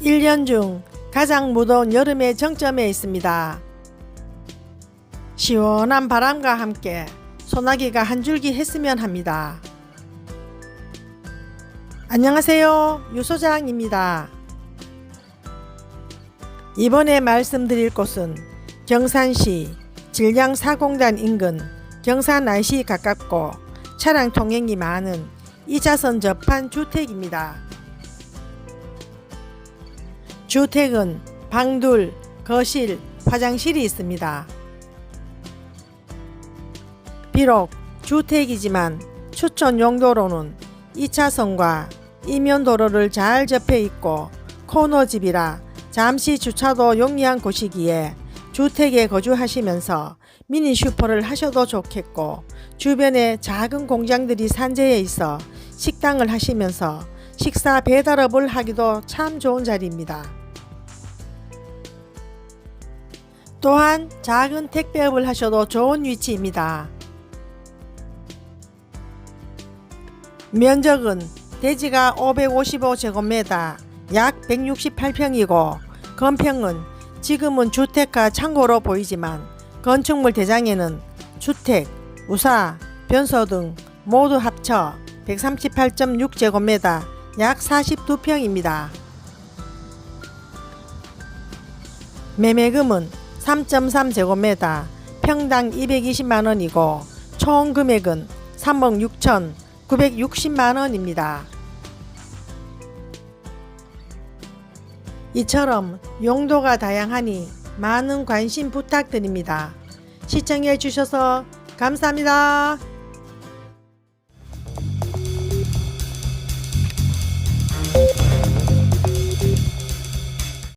1년 중 가장 무더운 여름의 정점에 있습니다. 시원한 바람과 함께 소나기가 한 줄기 했으면 합니다. 안녕하세요. 유소장입니다. 이번에 말씀드릴 곳은 경산시 질량사공단 인근 경산 IC 가깝고 차량 통행이 많은 2차선 접한 주택입니다. 주택은 방둘, 거실, 화장실이 있습니다. 비록 주택이지만 추천 용도로는 2차선과 이면도로를 잘 접해 있고 코너집이라 잠시 주차도 용이한 곳이기에 주택에 거주하시면서 미니 슈퍼를 하셔도 좋겠고 주변에 작은 공장들이 산재해 있어 식당을 하시면서 식사 배달업을 하기도 참 좋은 자리입니다. 또한 작은 택배업을 하셔도 좋은 위치입니다. 면적은 대지가 555제곱미터 약 168평이고 건평은 지금은 주택과 창고로 보이지만 건축물 대장에는 주택, 우사, 변소 등 모두 합쳐 138.6제곱미터 약 42평입니다. 매매금은 3.3제곱미터 평당 220만 원이고 총 금액은 3억 6천 960만 원입니다. 이처럼 용도가 다양하니 많은 관심 부탁드립니다. 시청해 주셔서 감사합니다.